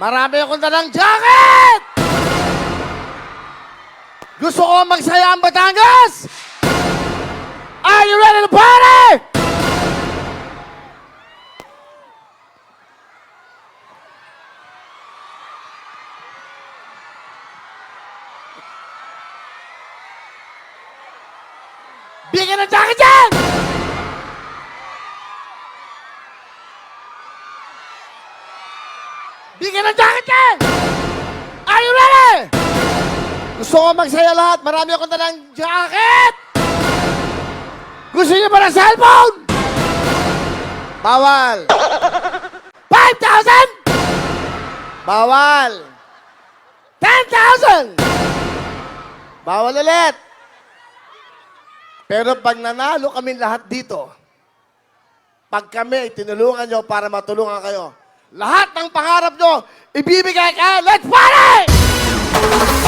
Marami akong dalang jacket! Gusto ko magsaya ang Batangas! Are you ready to party? Bigyan ng jacket Bigyan ng jacket yan! Are you ready? Gusto ko magsaya lahat. Marami akong tanang jacket! Gusto niyo ba ng cellphone? Bawal! 5,000! Bawal! 10,000! Bawal ulit! Pero pag nanalo kami lahat dito, pag kami, tinulungan nyo para matulungan kayo, lahat ng pangarap nyo, ibibigay ka. Let's party!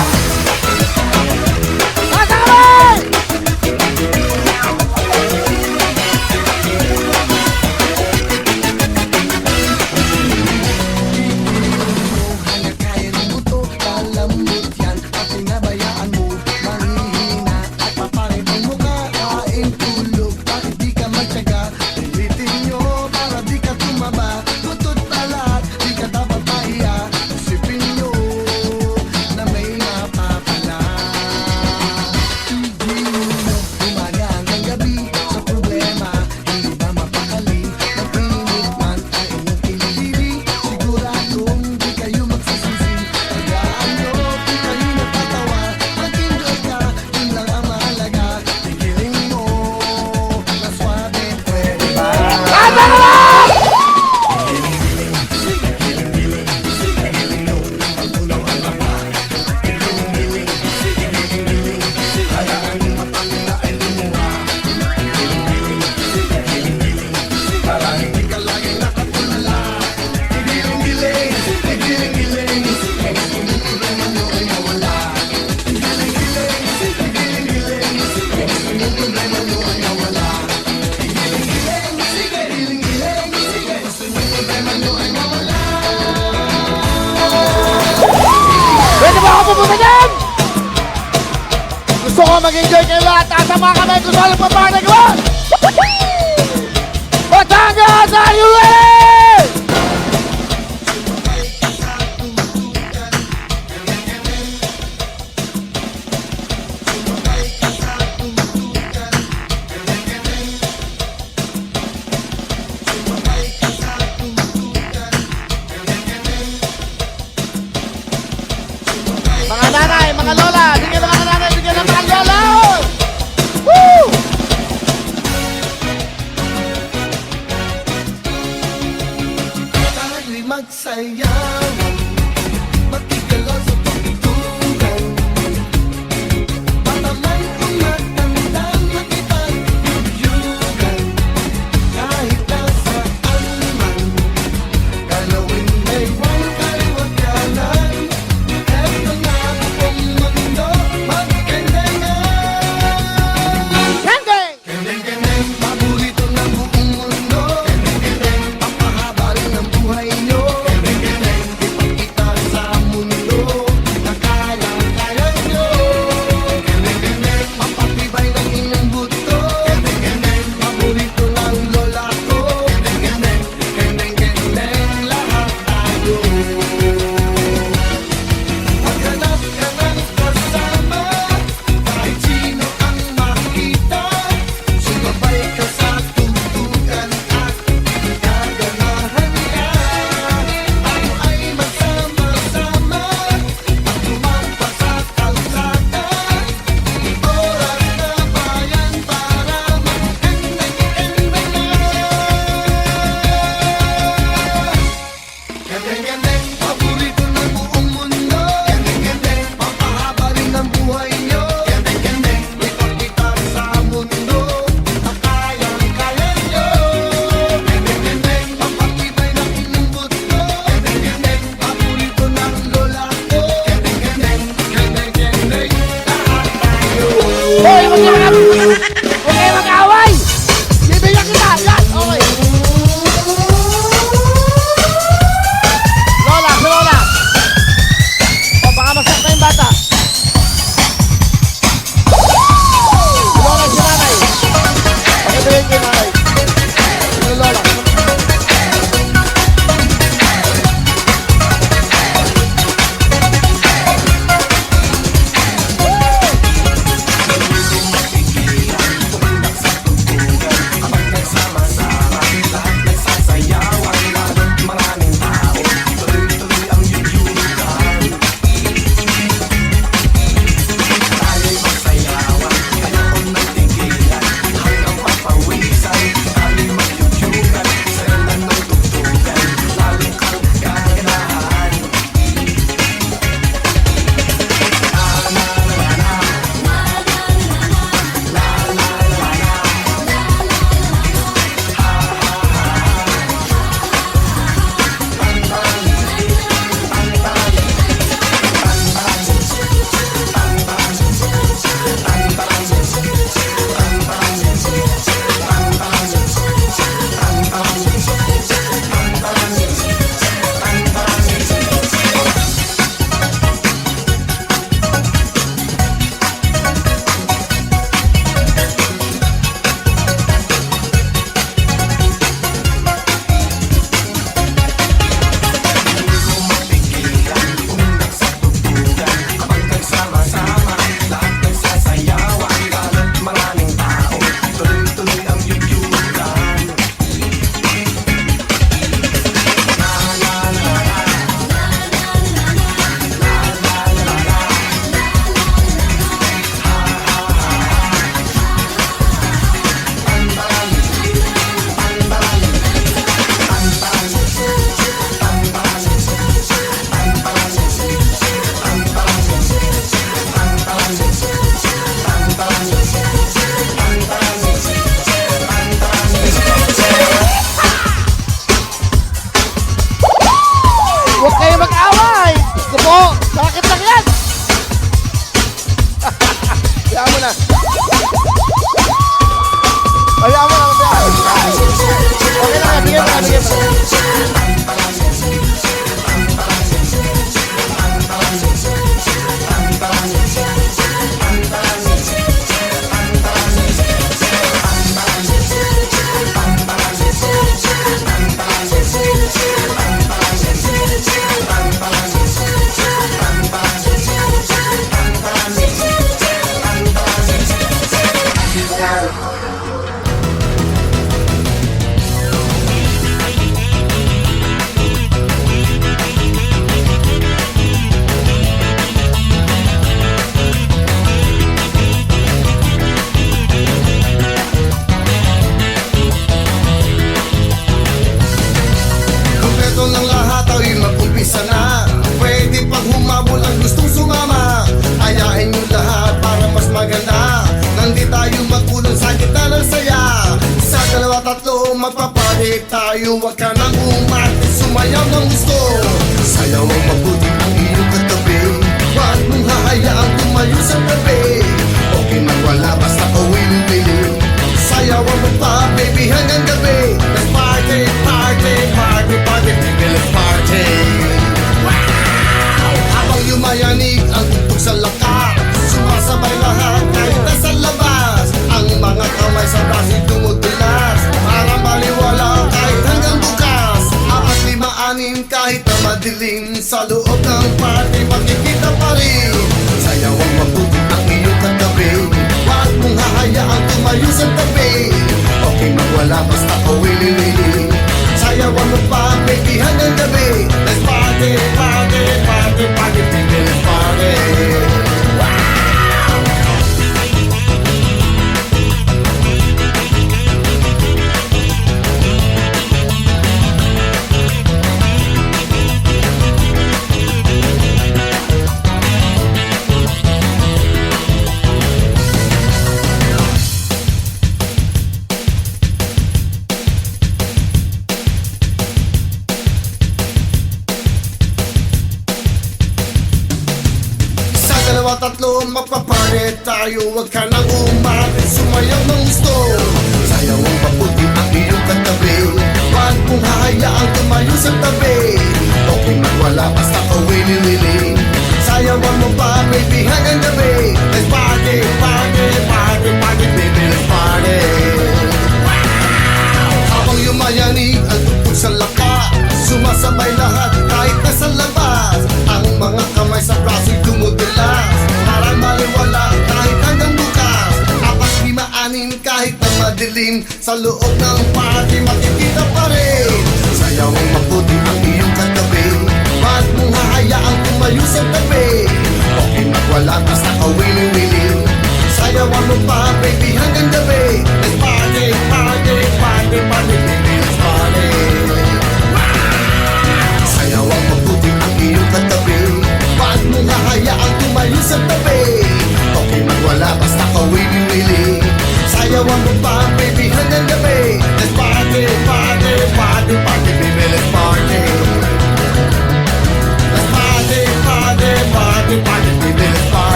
Huwag kayo mag-away! Gusto po, sakit lang yan! Kaya mo na. Kaya mo na. Okay lang, bigyan mo na, bigyan.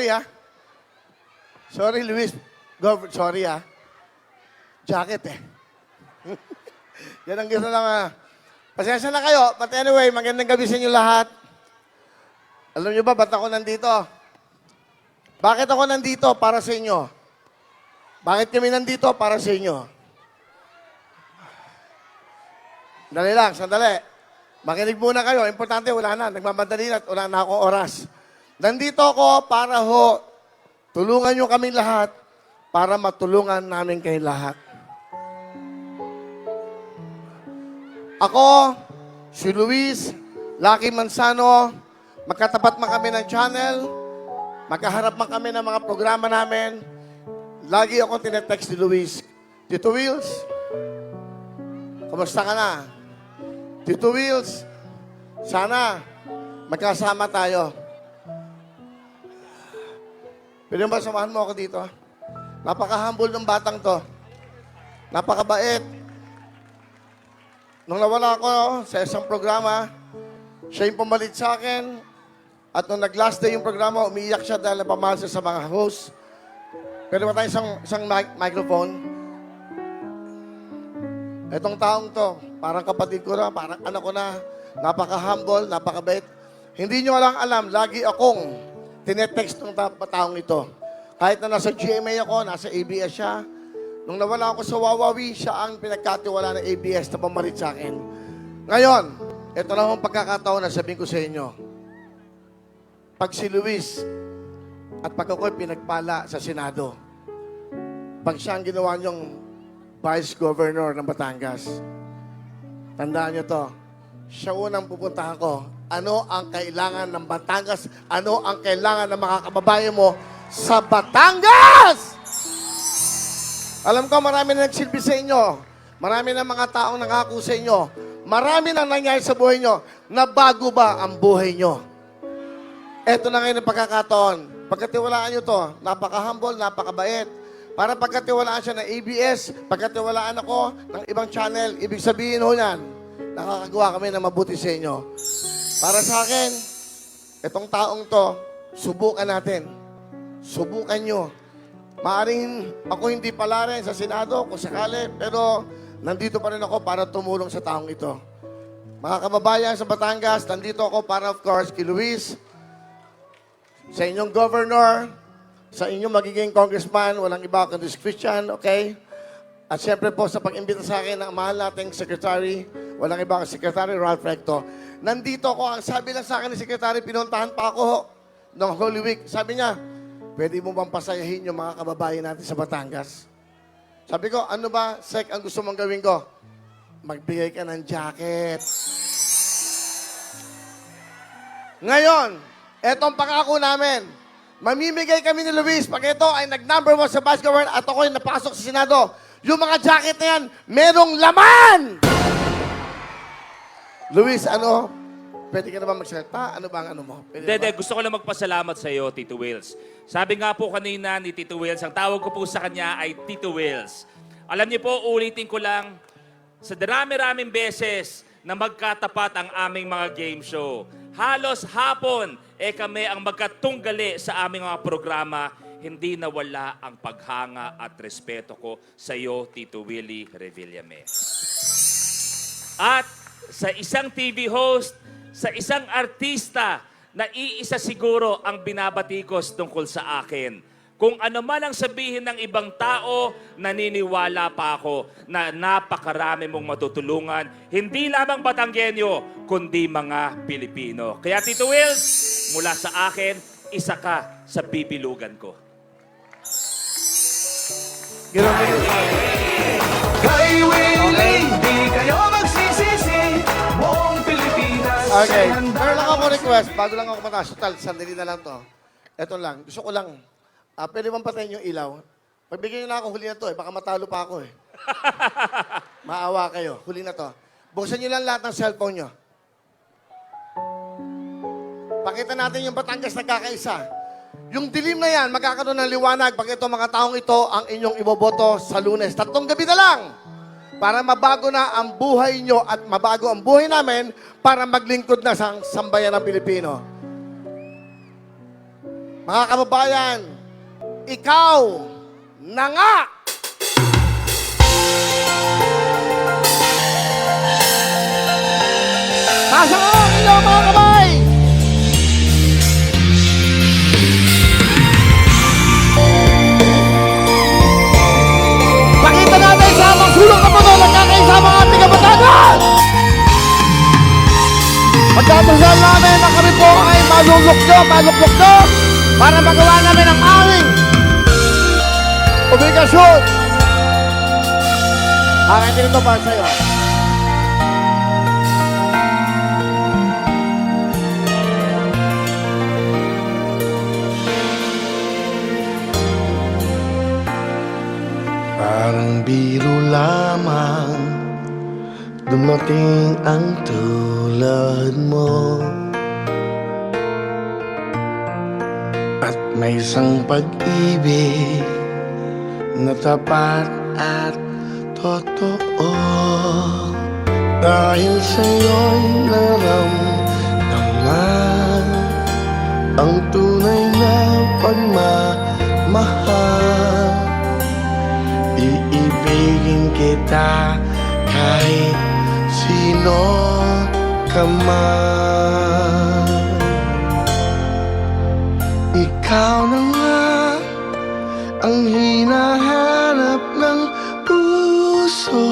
Sorry, ah. Sorry, Luis. Go, sorry, ah. Jacket, eh. Yan ang gusto lang, ah. Pasensya na kayo. But anyway, magandang gabi sa inyo lahat. Alam niyo ba, ba't ako nandito? Bakit ako nandito? Para sa inyo. Bakit kami nandito? Para sa inyo. Dali lang, sandali. Makinig muna kayo. Importante, wala na. Nagmamadali na at wala na akong oras. Nandito ako para ho, tulungan nyo kami lahat para matulungan namin kayo lahat. Ako, si Luis, Lucky Manzano, magkatapat man kami ng channel, magkaharap man kami ng mga programa namin, lagi ako tinetext ni Luis, Tito Wills, kumusta ka na? Tito Wills, sana magkasama tayo. Pwede ba samahan mo ako dito? Napaka-humble ng batang to. Napakabait. Nung nawala ako sa isang programa, siya yung pumalit sa akin. At nung nag-last day yung programa, umiiyak siya dahil napamahal siya sa mga host. Pwede ba tayo isang, isang mic- microphone? Itong taong to, parang kapatid ko na, parang anak ko na, napaka-humble, napakabait. Hindi nyo lang alam, lagi akong tinetext ng ta- taong ito. Kahit na nasa GMA ako, nasa ABS siya, nung nawala ako sa Wawawi, siya ang pinagkatiwala ng ABS na pamalit sa akin. Ngayon, ito na ang pagkakataon na sabihin ko sa inyo. Pag si Luis at pag ako'y pinagpala sa Senado, pag siya ang ginawa niyong Vice Governor ng Batangas. Tandaan niyo to. Siya unang pupuntahan ko. Ano ang kailangan ng Batangas? Ano ang kailangan ng mga kababayan mo sa Batangas? Alam ko marami na nagsilbi sa inyo. Marami na mga taong nangako sa inyo. Marami na nangyari sa buhay nyo. Na bago ba ang buhay nyo? Ito na ngayon ang pagkakataon. Pagkatiwalaan nyo to, napaka-humble, napakabait. Para pagkatiwalaan siya ng ABS, pagkatiwalaan ako ng ibang channel, ibig sabihin ho yan, nakakagawa kami ng mabuti sa inyo. Para sa akin, itong taong to, subukan natin. Subukan nyo. Maaring ako hindi pala rin sa Senado kung sakali, pero nandito pa rin ako para tumulong sa taong ito. Mga kababayan sa Batangas, nandito ako para of course kay Luis, sa inyong governor, sa inyong magiging congressman, walang iba kundi si Christian, okay? At siyempre po sa pag-imbita sa akin ng mahal nating secretary, walang iba kundi Secretary Ralph Recto. Nandito ako, ang sabi lang sa akin ni Secretary, pinuntahan pa ako ng Holy Week. Sabi niya, pwede mo bang pasayahin yung mga kababayan natin sa Batangas? Sabi ko, ano ba, Sek, ang gusto mong gawin ko? Magbigay ka ng jacket. Ngayon, etong pangako namin, mamimigay kami ni Luis pag ito ay nag-number one sa governor at ako ay napasok sa Senado. Yung mga jacket na yan, merong laman! Luis, ano? Pwede ka naman magsalita? Ano ba ang ano mo? Pwede hindi. Gusto ko lang magpasalamat sa iyo, Tito Wills. Sabi nga po kanina ni Tito Wills, ang tawag ko po sa kanya ay Tito Wills. Alam niyo po, ulitin ko lang, sa darami-raming beses na magkatapat ang aming mga game show, halos hapon, eh kami ang magkatunggali sa aming mga programa, hindi nawala ang paghanga at respeto ko sa iyo, Tito Willie Revillame. At sa isang TV host, sa isang artista na iisa siguro ang binabatikos tungkol sa akin. Kung ano man ang sabihin ng ibang tao, naniniwala pa ako na napakarami mong matutulungan, hindi lamang Batanggenyo, kundi mga Pilipino. Kaya Tito Wills, mula sa akin, isa ka sa bibilugan ko. Ganoon request, bago lang ako mataas. Total, sandali na lang to. Ito lang, gusto ko lang, ah, pwede bang patayin yung ilaw? Pagbigyan niyo na ako, huli na to eh. Baka matalo pa ako eh. Maawa kayo, huli na to. Buksan niyo lang lahat ng cellphone niyo. Pakita natin yung Batangas nagkakaisa. Yung dilim na yan, magkakaroon ng liwanag pag ito mga taong ito ang inyong iboboto sa lunes. Tatlong gabi na lang para mabago na ang buhay nyo at mabago ang buhay namin para maglingkod na sa sambayan ng Pilipino. Mga kababayan, ikaw na nga! Nasa ko ang inyong mga kamay! Salamat! Pagkatusal namin na kami po ay malulukdo, malulukdo para magawa namin ang aming obligasyon. Akin din ito para sa'yo. Parang biro lamang Dumating ang tulad mo. At may isang pag-ibig Na tapat at totoo. Dahil sa'yo'y naramdaman Ang tunay na pagmamahal. Iibigin kita kahit sino ka man? Ikaw na nga ang hinahanap ng puso.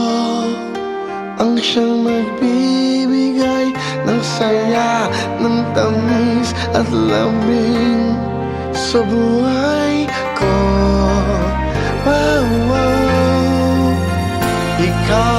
Ang siyang magbibigay ng saya, ng tamis at lamig sa buhay ko. Wow, wow. Ikaw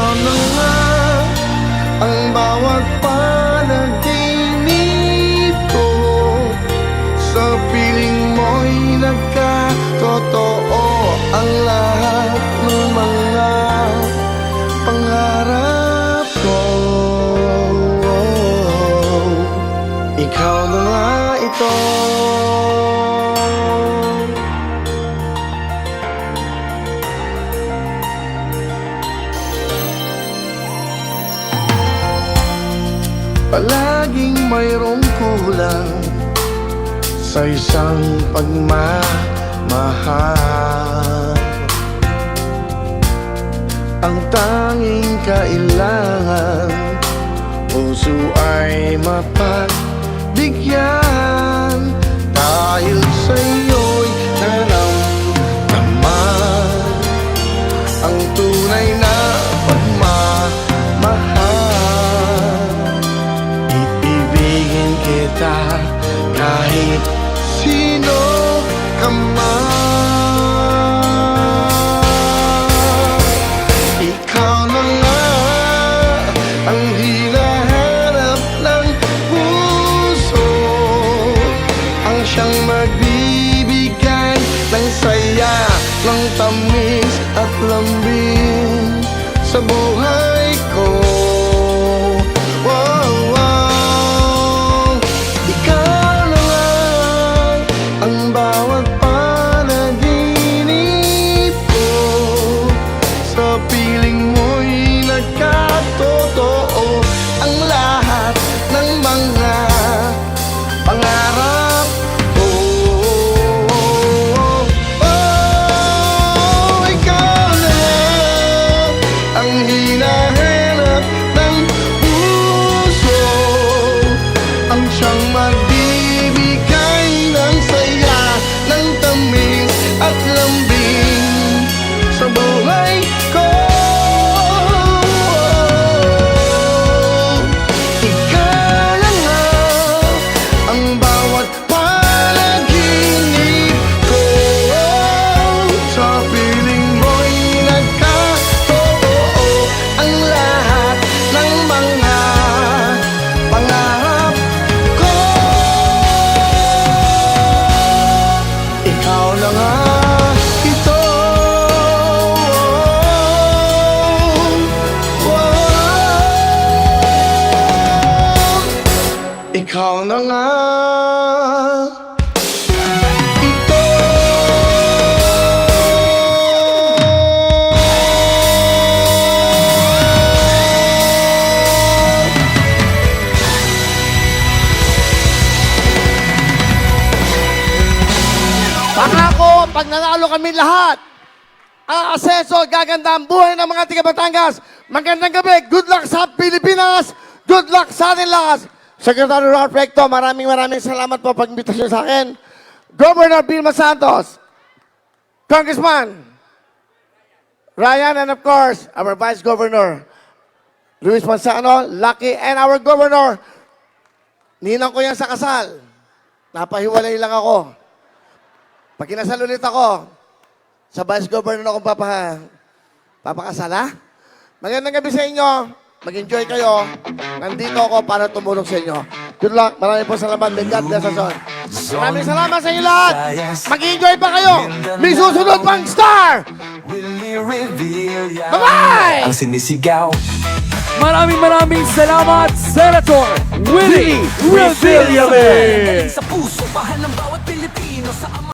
mayroong kulang sa isang pagmamahal. Ang tanging kailangan Puso ay mapagbigyan Dahil sa'yo'y sa Ikaw na nga lahat, aaseso, gaganda ang buhay ng mga tiga Batangas. Magandang gabi, good luck sa Pilipinas, good luck sa atin lahat. Secretary Ralph Recto, maraming maraming salamat po pag-imbitasyon sa akin. Governor Vilma Santos, Congressman Ryan, and of course, our Vice Governor Luis Manzano, Lucky, and our Governor, ninang ko yan sa kasal. napahiwalay lang ako. Pag kinasal ulit ako, sa vice governor ako papa, papakasala. Magandang gabi sa inyo. Mag-enjoy kayo. Nandito ako para tumulong sa inyo. Good luck. Maraming po salamat. May God bless us all. Maraming salamat sa inyo lahat. Mag-enjoy pa kayo. May susunod pang star. Bye-bye! Ang sinisigaw Maraming maraming salamat, Senator Willie Revillame! Sa puso, mahal ng bawat Pilipino sa